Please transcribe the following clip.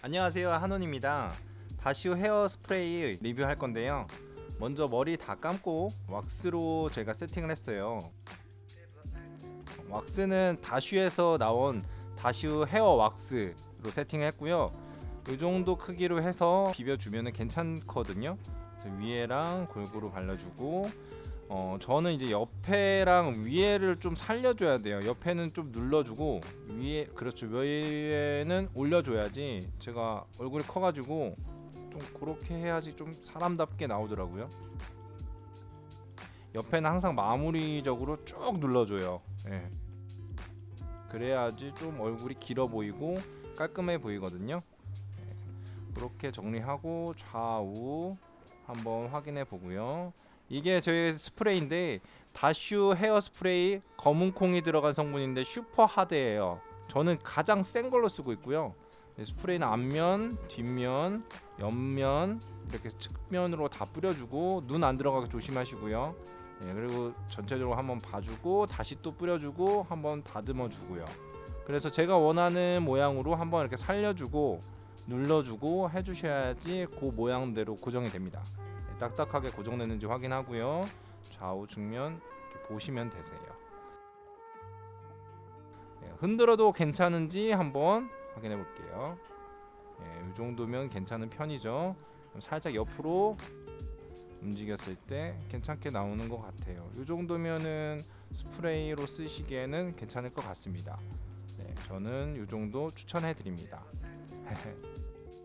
안녕하세요 한원입니다. 다시오 헤어 스프레이 리뷰할 건데요. 먼저 머리 다 감고 왁스로 제가 세팅을 했어요. 왁스는 다슈에서 나온 다슈 헤어 왁스로 세팅을 했고요. 이 정도 크기로 해서 비벼주면 괜찮거든요. 위에랑 골고루 발라주고 어 저는 이제 옆에랑 위에를 좀 살려줘야 돼요. 옆에는 좀 눌러주고 위에 그렇죠 위에는 올려줘야지 제가 얼굴이 커가지고 좀 그렇게 해야지 좀 사람답게 나오더라고요. 옆에는 항상 마무리적으로 쭉 눌러줘요. 예. 그래야지 좀 얼굴이 길어 보이고 깔끔해 보이거든요. 예. 그렇게 정리하고 좌우 한번 확인해 보고요. 이게 저희 스프레이인데 다슈 헤어 스프레이 검은 콩이 들어간 성분인데 슈퍼 하드예요. 저는 가장 센 걸로 쓰고 있고요. 이 스프레이는 앞면, 뒷면, 옆면 이렇게 측면으로 다 뿌려주고 눈 안 들어가게 조심하시고요. 네, 그리고 전체적으로 한번 봐주고 다시 또 뿌려주고 한번 다듬어 주고요. 그래서 제가 원하는 모양으로 한번 이렇게 살려주고 눌러주고 해주셔야지 그 모양대로 고정이 됩니다. 네, 딱딱하게 고정됐는지 확인하고요. 좌우 측면 보시면 되세요. 네, 흔들어도 괜찮은지 한번 확인해 볼게요. 예, 이 정도면 괜찮은 편이죠. 살짝 옆으로 움직였을 때 괜찮게 나오는 것 같아요. 이 정도면은 스프레이로 쓰시기에는 괜찮을 것 같습니다. 네, 저는 이 정도 추천해 드립니다.